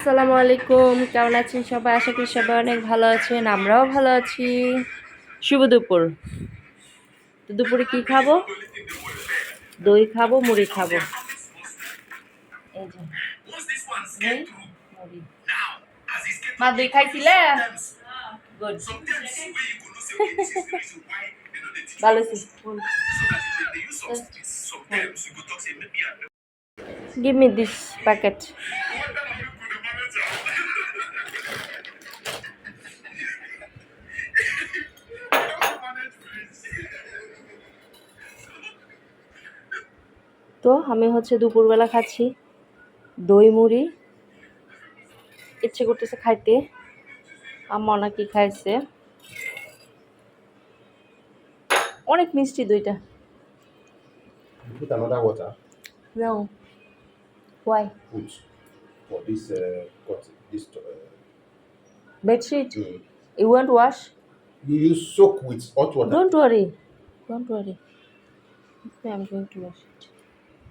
আসসালামু আলাইকুম। কেমন আছেন সবাই? আশা করি সবাই অনেক ভালো আছেন, আমরাও ভালো আছি। শুভ দুপুর। তো দুপুরে কি খাব? দই খাব, মুড়ি খাব। মা, দই খাইছিলে? ভালো আছি। Give me this তো আমি হচ্ছে দুপুরবেলা খাচ্ছি। দই মুড়ি। ইচ্ছে করতেছে খাইতে। আমা অনেকই খাইছে? অনেক মিষ্টি দইটা। আমি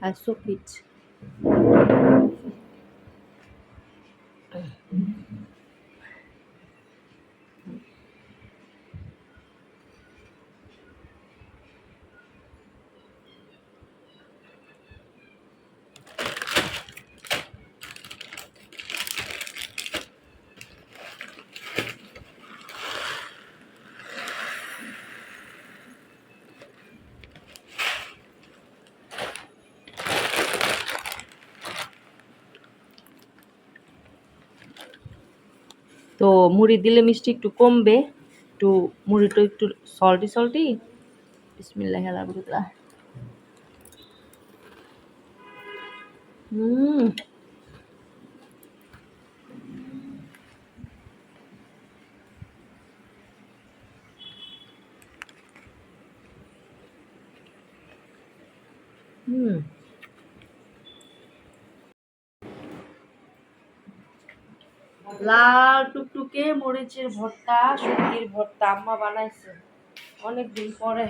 I saw it. Mm. তো মুড়ি দিলে মিষ্টি একটু কমবে একটু মুড়িটা একটু সল্টি সল্টি বিসমিল্লাহ আলহামদুলিল্লাহ হুম। লাল টুকটুকে মরিচের ভর্তা, শুটকির ভর্তা আম্মা বানাইছে। অনেক দিন পরে।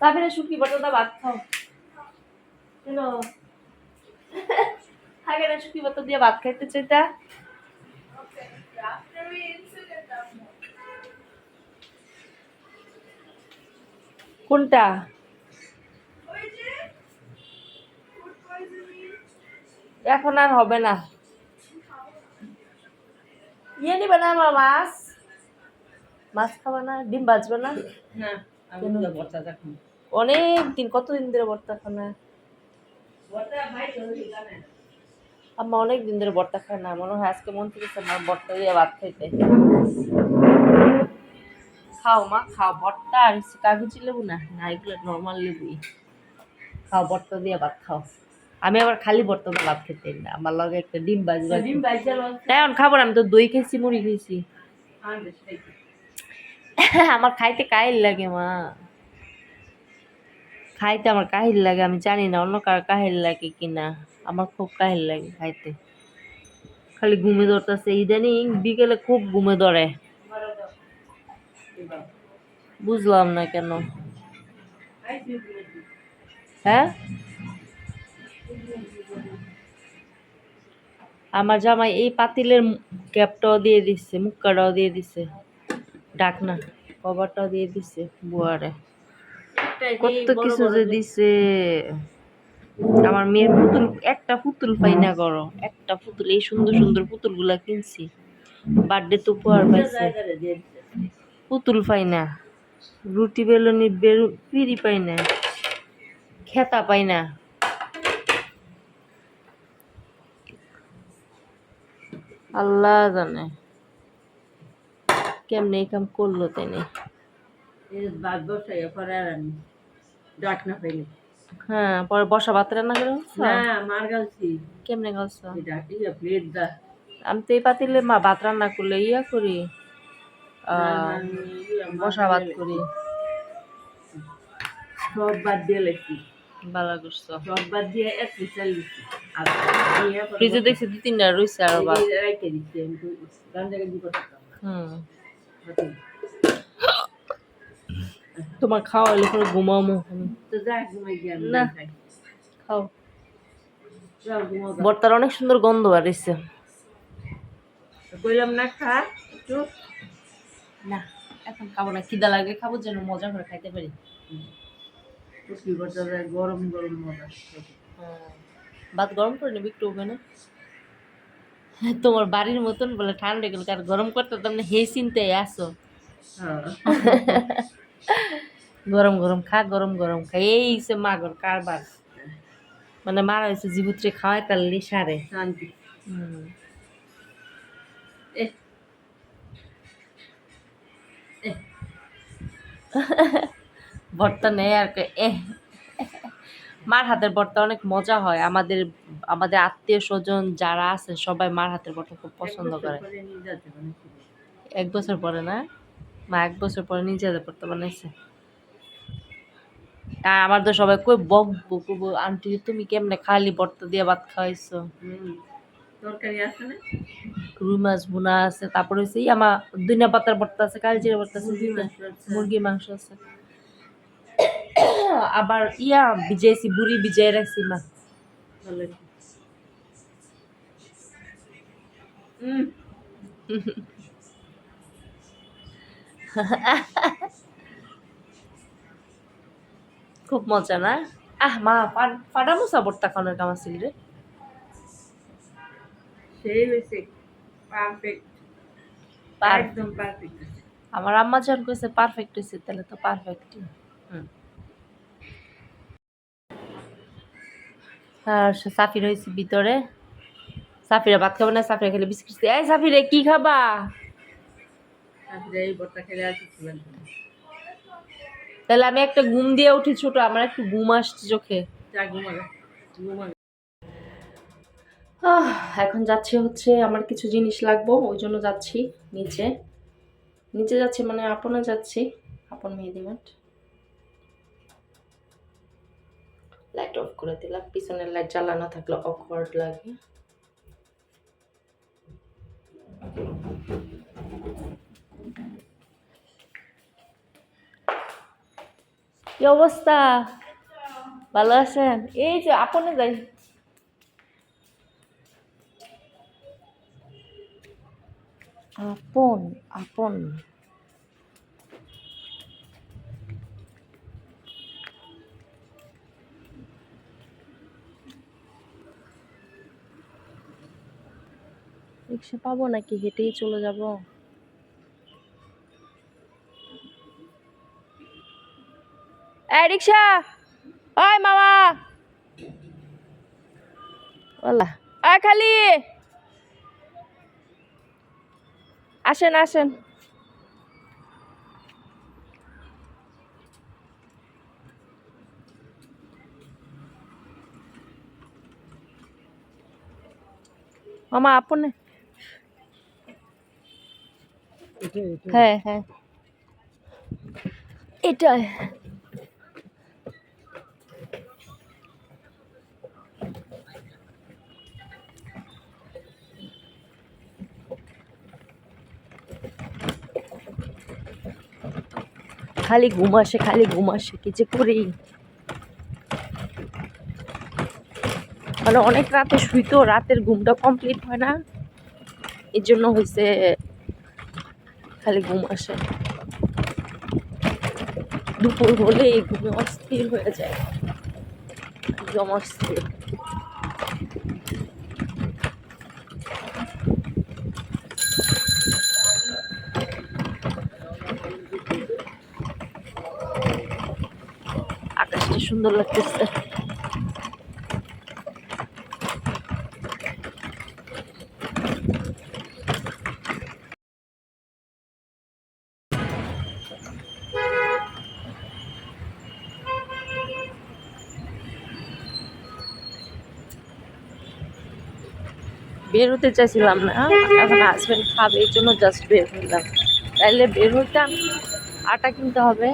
তারপরে শুটকি, ভর্তাটা ভাত খাও। কেন আগে না শুটকি, ভর্তা দিয়ে ভাত খাইতে চাইতা? কোনটা? এখন আর হবে না। ইয়ে নিবে না আমার মাছ মাছ খাবা না ডিম বাজবে না অনেক দিন কতদিন ধরে ভর্তা খাও না আম্মা অনেক দিন ধরে ভর্তা খায় না মনে হয় আজকে মন থেকে আমার ভর্তা দিয়ে ভাত খাইতে খাও মা খাও ভর্তা আর কাগজি লেবু না না এগুলো নর্মাল লেবুই খাও ভর্তা দিয়ে ভাত খাও আমি আবার খালি দিয়ে ভাত খেতে না আমার লগে একটা ডিম বাজবে ডিম তাই এখন খাব না আমি তো দই খেয়েছি মুড়ি খেয়েছি। আমার খাইতে কাহিল লাগে মা। খাইতে আমার কাহিল লাগে আমি জানি না অন্য কার কাহিল লাগে কিনা আমার খুব কাহিল লাগে খাইতে। খালি ঘুমে ধরতেছে ইদানিং বিকেলে খুব ঘুমে ধরে। বুঝলাম না কেন। হ্যাঁ? আমার জামাই এই পাতিলের ক্যাপটাও দিয়ে দিচ্ছে মুক্কাটাও দিয়ে দিচ্ছে ডাকনা কভারটাও দিয়ে দিচ্ছে বুয়ারে। কত কিছু যে দিছে আমার মেয়ের পুতুল একটা পুতুল পাই না করো একটা পুতুল এই সুন্দর সুন্দর পুতুলগুলা কিনছি। বার্থডে তো উপহার পাইছে। পুতুল পাই না রুটি বেলনি বেরু পিড়ি পাই না খেতা পাই না। আল্লাহ জানে কেমনে এই কাম করল তাই না বাদ বসাইয়া পরে আর আমি ডাক না পাইলে। হ্যাঁ পরে বসা ভাত রান্না করে? না, মার গালছি। কেমনে এই ডাক, প্লেট দা। আমি তো এই পাতিলে মা ভাত রান্না করলে ইয়া করি ইয়া বসা ভাত করি সব বাদ দিয়ে লেছি ভালো করছ সব বাদ দিয়ে এক বিশাল ইয়া পরে ফ্রিজে দেখছি দু তিনটা রয়েছে আরও। তোমার খাওয়া হলে পরে ঘুমামো আমি। তো যা ঘুমাই গিয়ে আমি না। খাই। খাও। বর্তার অনেক সুন্দর গন্ধ বাড়িছে কইলাম না খা একটু না এখন খাব না খিদা লাগলে খাব যেন মজা করে খাইতে পারি গরম গরম মজা হ্যাঁ। ভাত গরম করে নেবে একটু ওখানে তোমার বাড়ির মতন বলে ঠান্ডা গেল আর গরম করতে তোমরা হে চিনতে আসো হ্যাঁ। গরম গরম খা গরম গরম খা। এই সে মাগর কারবার। মানে মারা হয়েছে জীবুত্রে খাওয়াই তার লিসারে শান্তি। এ। এ। ভর্তা নেই আর কি এ। মার হাতের ভর্তা অনেক মজা হয়। আমাদের আমাদের আত্মীয় স্বজন যারা আছে সবাই মার হাতের ভর্তা খুব পছন্দ করে? এক বছর পরে না? মা এক বছর পরে নিজেদের ভর্তা বানাইছে। আর আমার তো সবাই কই বক বক আন্টি তুমি কেমনে খালি ভর্তা দিয়ে ভাত খাওয়াইছো? তরকারি আছে না? রুই মাছ ভুনা আছে তারপরে হচ্ছে আমার দুনিয়া পাতার ভর্তা আছে কালজিরা ভর্তা আছে। মুরগি মাংস আছে। আবার ইয়া ভিজাইছি বুড়ি ভিজাই রাখছি মা খুব মজা না? আহ মা ফা- ফাটা মুসা ভর্তা খাওয়ানোর কাম আছিল রে? সেই হয়েছে পারফেক্ট পার- একদম পারফেক্ট আমার আম্মা যখন কইছে পারফেক্ট হয়েছে তাহলে তো পারফেক্ট আর সাফির হয়েছে ভিতরে। সাফিরা ভাত খাবে না সাফিরা খেলে বিস্কিট এই সাফিরে কি খাবা? তাহলে আমি একটা ঘুম দিয়ে উঠি ছোট আমার একটু ঘুম আসছে চোখে। এখন যাচ্ছে হচ্ছে আমার কিছু জিনিস লাগবো ওই জন্য যাচ্ছি নিচে। নিচে যাচ্ছি মানে আপনে যাচ্ছি। আপন মেহেদি মাঠ লাইট অফ করে দিলাম। পিছনের লাইট জ্বালানো থাকলে অকওয়ার্ড লাগে। কি অবস্থা? ভালো আছেন? এই যে আপনে যাই। আপন আপন। রিক্সা পাবো নাকি হেঁটেই চলে যাব? এই রিক্সা! ওই মামা! ওলা। খালি! আসেন আসেন। মামা আপনে হ্যাঁ হ্যাঁ। এটাই। খালি ঘুম আসে, খালি ঘুম আসে, কি যে করি? মানে অনেক রাতে শুইতো, রাতের ঘুমটা কমপ্লিট হয় না। এর জন্য হয়েছে খালি ঘুম আসে। দুপুর হলে এই ঘুমে অস্থির হয়ে যায়। একদম অস্থির। আকাশটা সুন্দর লাগতেছে। বের হতে চাইছিলাম না, এখন হাজবেন্ড খাবে, এই জন্য জাস্ট বের হইলাম তাইলে বের হইতাম আটা কিনতে হবে।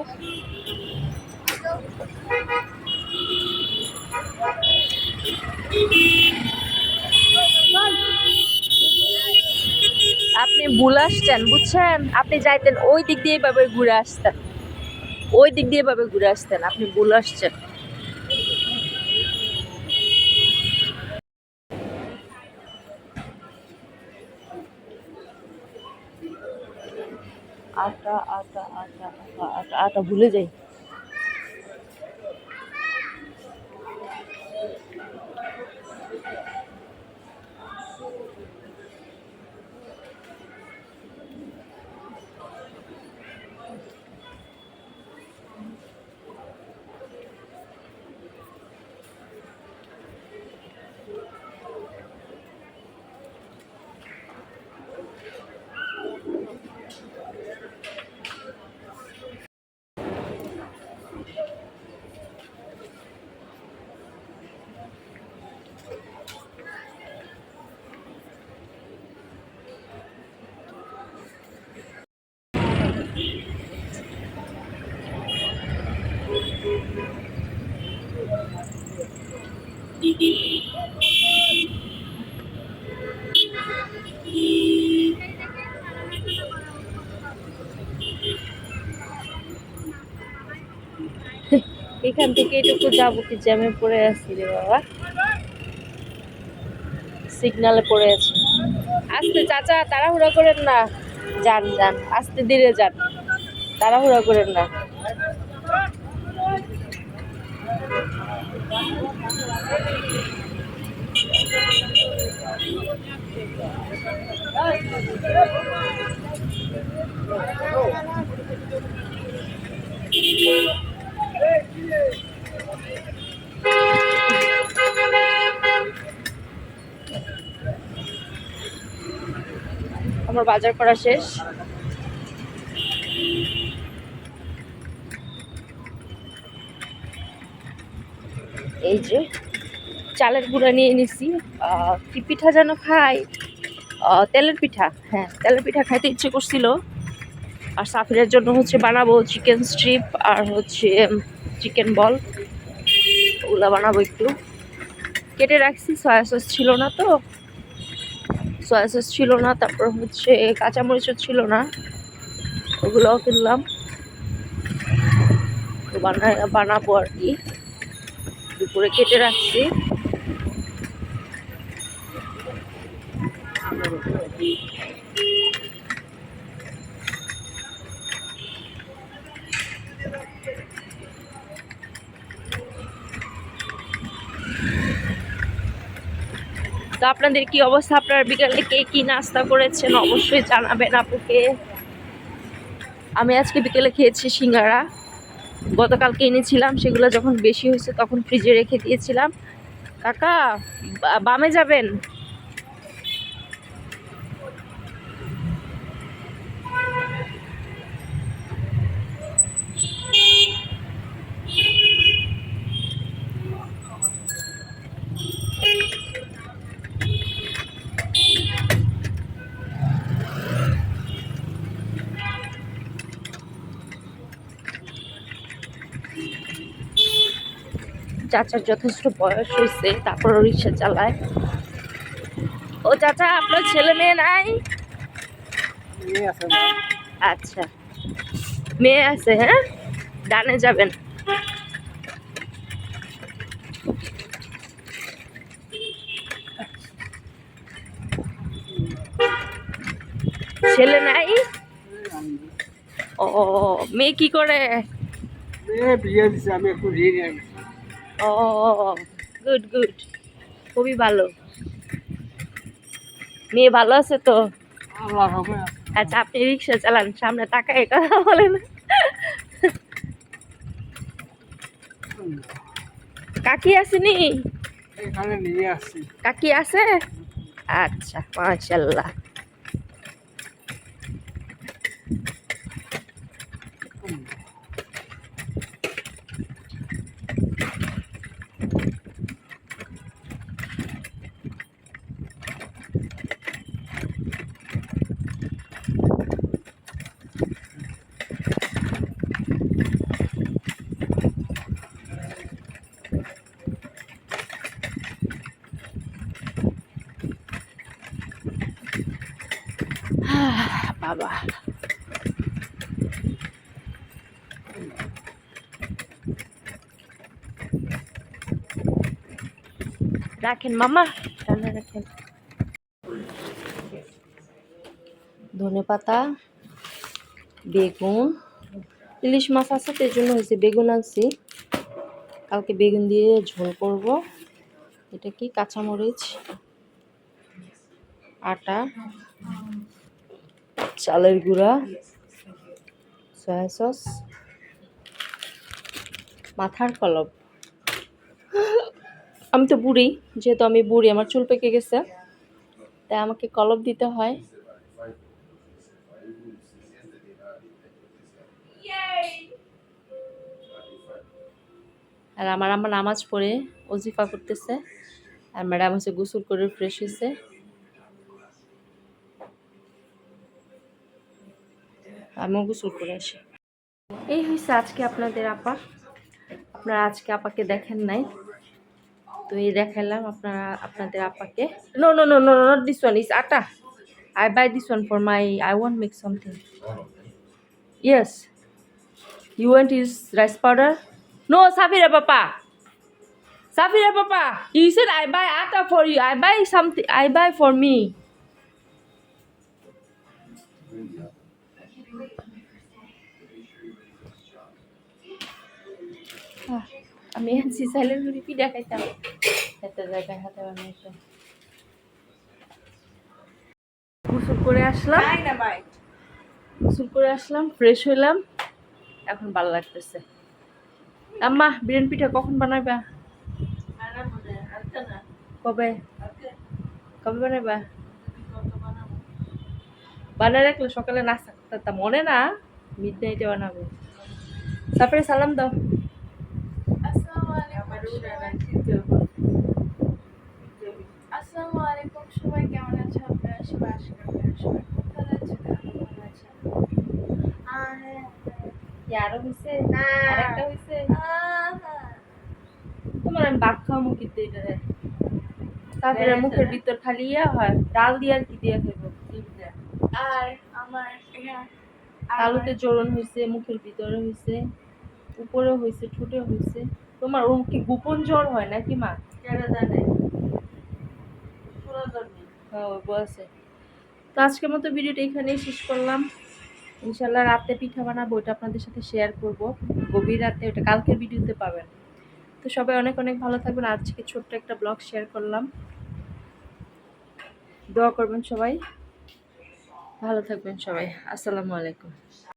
আপনি ভুল আসছেন, বুঝছেন? আপনি যাইতেন ওই দিক দিয়ে এভাবে ঘুরে আসতেন। ওই দিক দিয়ে এভাবে ঘুরে আসতেন, আপনি ভুল আসছেন। আটা আটা আটা আটা আটা ভুলে যাই। এখান থেকে এটুকু যাব কি জ্যামে পড়ে আছি রে বাবা। সিগনালে পড়ে আছি। আসতে চাচা, তাড়াহুড়া করেন না। যান যান, আসতে ধীরে যান। তাড়াহুড়া করেন না। আমার বাজার করা শেষ। এই যে চালের গুঁড়া নিয়ে নিছি। কি পিঠা যেন খাই? তেলের পিঠা। হ্যাঁ তেলের পিঠা খাইতে ইচ্ছে করছিল। আর সাফিরের জন্য হচ্ছে বানাবো চিকেন স্ট্রিপ আর হচ্ছে চিকেন বল ওগুলো বানাবো একটু। কেটে রাখছি সয়া সস ছিল না তো। সয়া সস ছিল না, তারপর হচ্ছে কাঁচামরিচও ছিল না। ওগুলোও কিনলাম। বানায় বানাবো আর কি। দুপুরে কেটে রাখছি। তো আপনাদের কি অবস্থা? আপনারা বিকালে কে কি নাস্তা করেছেন? অবশ্যই জানাবেন আপুকে। আমি আজকে বিকেলে খেয়েছি সিঙ্গারা। গতকালকে এনেছিলাম, সেগুলো যখন বেশি হয়েছে তখন ফ্রিজে রেখে দিয়েছিলাম। কাকা বামে যাবেন? চাচার যথেষ্ট বয়স হয়েছে তারপর রিক্সা চালায়। ও চাচা আপনার ছেলে মেয়ে নাই? আচ্ছা। মেয়ে আছে হ্যাঁ? ডানে যাবেন। ছেলে নাই? ও মেয়ে কি করে? বিয়ে দিছে আমি একটু ঋণ ও গুড গুড খুবই ভালো মেয়ে ভালো আছে তো আচ্ছা আপনি রিক্সা চালান সামনে তাকায় কথা বলেন কাকি আসেনি কাকি আছে আচ্ছা মাশাল্লাহ রাখেন মামা রান্না রাখেন ধনে পাতা বেগুন, ইলিশ মাছ আছে, তো জন্য হয়েছে বেগুন আনছি। কালকে বেগুন দিয়ে ঝোল করব। এটা কি? কাঁচামরিচ, আটা, চালের গুঁড়া, সয়া সস, মাথার কলব আমি তো বুড়ি, যেহেতু আমি বুড়ি, আমার চুল পেকে গেছে। তাই আমাকে কলব দিতে হয়। আর আমার আমার নামাজ পড়ে, ওজিফা করতেছে। আর ম্যাডাম হচ্ছে গোসল করে ফ্রেশ হয়েছে আমিও গোসল করে আসি। এই হয়েছে আজকে আপনাদের আপা। আপনারা আজকে আপাকে দেখেন নাই। তো এই দেখালাম আপনারা আপনাদের আপাকে no no no no not this one is atta I buy this one for my I want make something yes you want is rice powder no Safira papa Safira papa you said I buy atta for you I buy something I buy for me আমি আনছি silent করে পিঠা খাইতাম। এত জায়গায় হাতে বানিয়েছে গোসল করে আসলাম। গোসল করে আসলাম ফ্রেশ হইলাম। এখন ভালো লাগতেছে। আম্মা বিরিয়ানি পিঠা কখন বানাইবা? কবে? কবে বানাইবা? বানাই রাখলে সকালে নাস্তা করতে মনে না? মিড নাইটে বানাবো। তারপরে সালাম দাও। আসসালামু আলাইকুম সবাই কেমন আছে আপনারা? সবাই আশা করি সবাই খুব ভালো আছেন ভালো আছি। আরও হয়েছে আরেকটা হয়েছে তোমার আমি ভাত খাওয়া মুখি দিয়ে তারপরে মুখের ভিতর খালি ইয়া হয় ডাল দিয়ে আর কি দিয়ে খাইবো? আর আমার আলুতে জোরন হয়েছে মুখের ভিতরে হয়েছে উপরেও হয়েছে ঠোঁটে হয়েছে তোমার ওর কি গোপন জ্বর হয় নাকি মা? হ্যাঁ ওই বয়সে। তো আজকের মতো ভিডিওটা এখানেই শেষ করলাম। ইনশাল্লাহ রাতে পিঠা বানাবো ওটা আপনাদের সাথে শেয়ার করব। গভীর রাতে ওটা কালকের ভিডিওতে পাবেন। তো সবাই অনেক অনেক ভালো থাকবেন। আজকে ছোট্ট একটা ব্লগ শেয়ার করলাম। দোয়া করবেন সবাই। ভালো থাকবেন সবাই। আসসালামু আলাইকুম।